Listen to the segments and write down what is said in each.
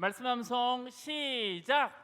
말씀 함성 시작.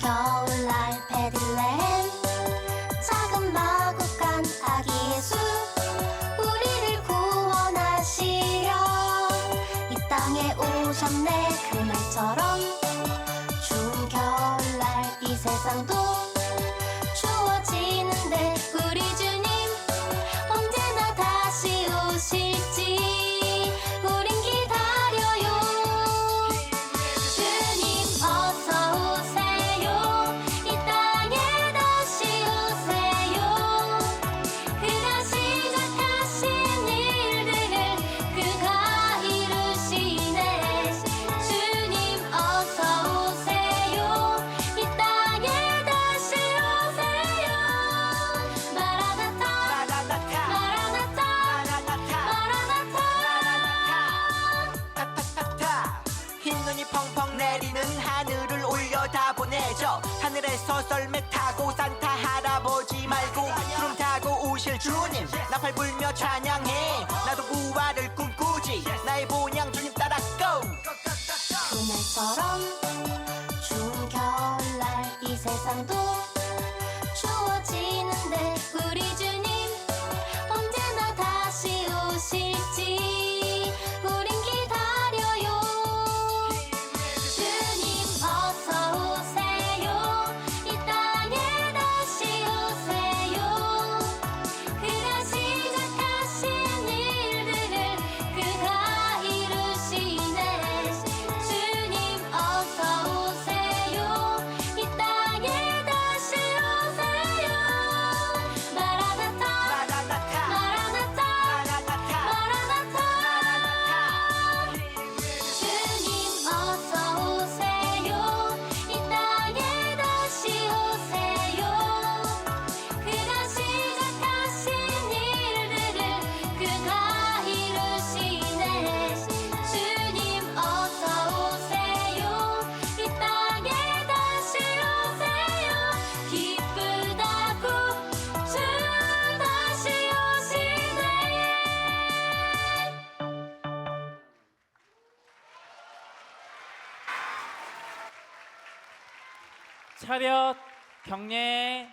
겨울날 패딜랜 작은 마구간 아기 예수 우리를 구원하시려. 이 땅에 오셨네 그날처럼. 눈이 펑펑 내리는 하늘을 올려다 보내죠. 하늘에서 썰매 타고 산타 할아버지 말고 구름 타고 오실 주님 나팔 불며 찬양해. 차렷 경례